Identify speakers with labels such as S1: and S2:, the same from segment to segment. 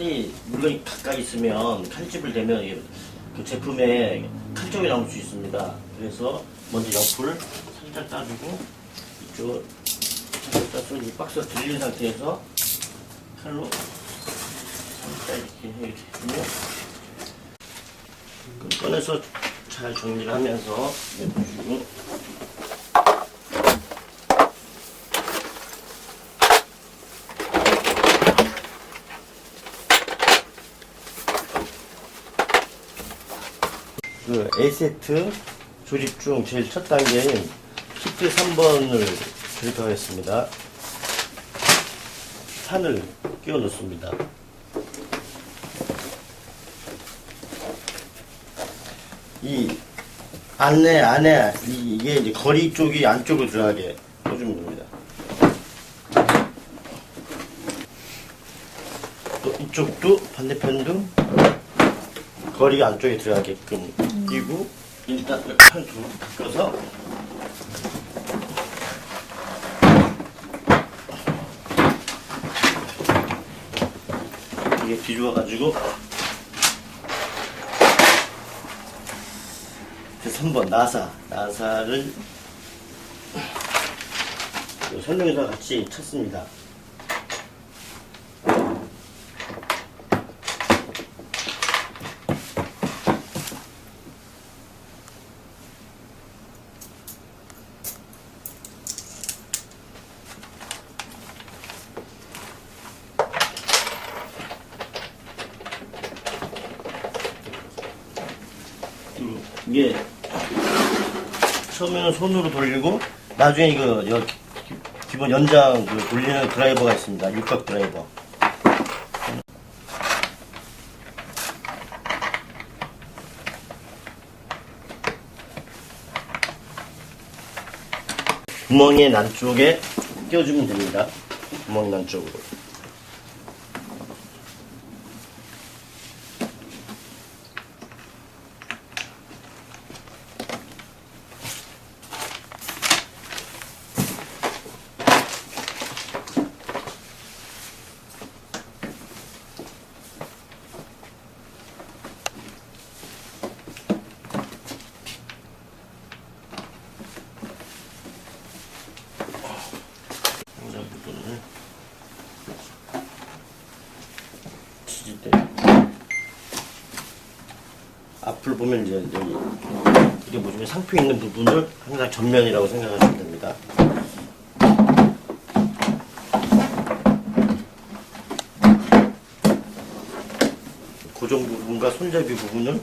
S1: 칼이 물건이 가까이 있으면 칼집을 대면 그 제품에 칼점이 나올 수 있습니다. 그래서 먼저 옆을 살짝 따주고 이쪽을 살짝 따서 이 박스가 들린 상태에서 칼로 살짝 이렇게 해주고 꺼내서 잘 정리를 하면서 내보시고 그 A세트 조립 중 제일 첫 단계인 키트 3번을 조립하겠습니다. 판을 끼워 넣습니다. 이 안에 안에 이- 이게 이제 거리 쪽이 안쪽으로 들어가게 해주면 됩니다. 또 이쪽도 반대편도 거리가 안쪽에 들어가게끔 끼고 일단 한두 닦아서 이게 뒤집어 가지고 3번 나사 나사를 그 설명서 같이 쳤습니다. 이게 처음에는 손으로 돌리고 나중에 이거 여- 기- 기본 연장 그 돌리는 드라이버가 있습니다. 육각 드라이버. 구멍의 난 쪽에 껴주면 됩니다. 구멍 난 쪽으로. 상자 부분을 치질 때 앞을 보면 이제 여기 이게 보시면 상표 있는 부분을 항상 전면이라고 생각하시면 됩니다. 고정 부분과 손잡이 부분을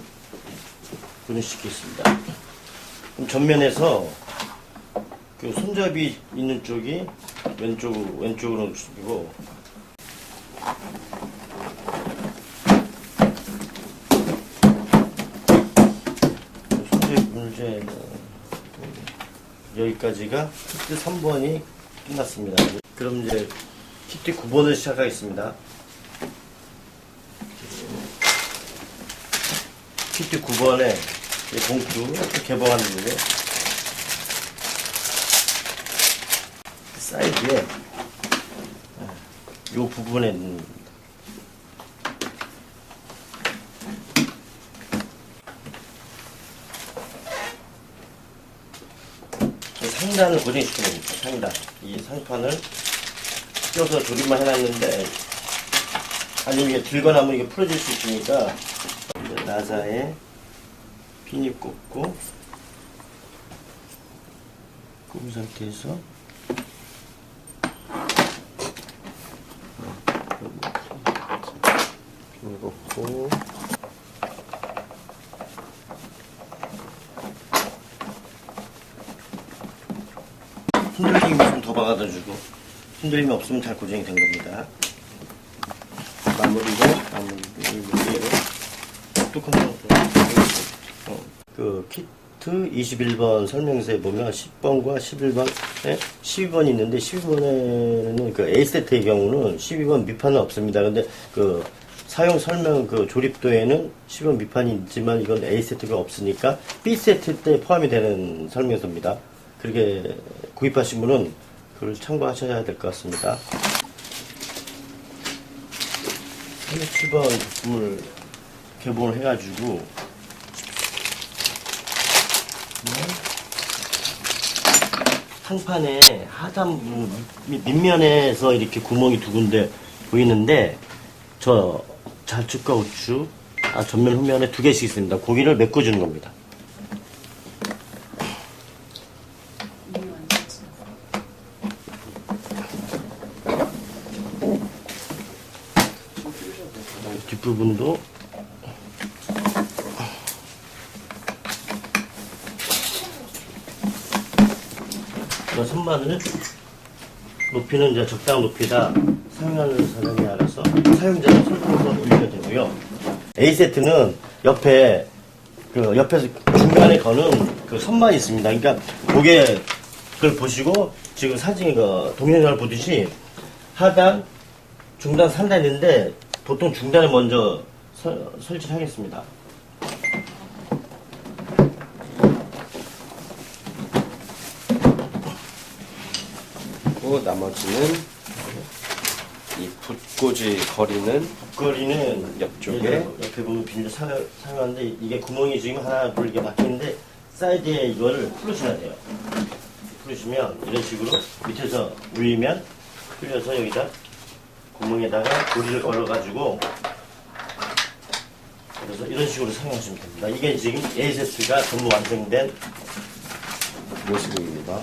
S1: 분해시키겠습니다. 그럼 전면에서 그 손잡이 있는 쪽이 왼쪽 왼쪽으로 숙이고 손잡이 문제는 여기까지가 키트 3번이 끝났습니다. 그럼 이제 키트 9번을 시작하겠습니다. 키트 9번에 봉투 개봉하는 거고 사이드에 이 부분에 넣는 겁니다. 이 상단을 고정시키는 겁니다. 상단. 이 상판을 껴서 조립만 해놨는데 아니면 이게 들거나 하면 이게 풀어질 수 있으니까 나사에 핀이 꽂고 꼽은 상태에서 넣고 흔들림이 좀더 박아다주고 흔들림이 없으면 잘 고정이 된 겁니다. 마무리고 마무리를 무게로 뚜껑 어, 그 키트 21번 설명서에 보면 10번과 11번에 12번이 있는데 12번에는 그 A 세트의 경우는 12번 밑판은 없습니다. 근데 그 사용 설명 그 조립도에는 10번 밑판이 있지만 이건 A 세트가 없으니까 B 세트 때 포함이 되는 설명서입니다. 그렇게 구입하신 분은 그걸 참고하셔야 될 것 같습니다. 37번 제품을 개봉을 해가지고 상판에 하단부 밑- 밑면에서 이렇게 구멍이 두 군데 보이는데 저 좌측과 우측 아, 전면 후면에 두 개씩 있습니다. 고기를 메꿔주는 겁니다. 뒷부분도 그 선반을 높이는 이제 적당한 높이다 사용하는 사람이 알아서 사용자는 설정해서 올리면 되고요. A 세트는 옆에 그 옆에서 중간에 거는 그 선반이 있습니다. 그러니까 고객을 보시고 지금 사진 그 동영상을 보듯이 하단, 중단, 상단 있는데 보통 중단을 먼저 설, 설치를 하겠습니다.
S2: 그리고 나머지는 이 붓꽂이 거리는
S1: 거리는
S2: 옆쪽에?
S1: 예, 옆에 보면 사, 사용하는데 이게 구멍이 지금 하나 둘 이렇게 막히는데 사이드에 이거를 풀으셔야 돼요. 풀으시면 이런 식으로 밑에서 울리면 풀려서 여기다 구멍에다가 고리를 걸어가지고 그래서 이런 식으로 사용하시면 됩니다. 이게 지금 A 세트가 전부 완성된
S2: 모습입니다.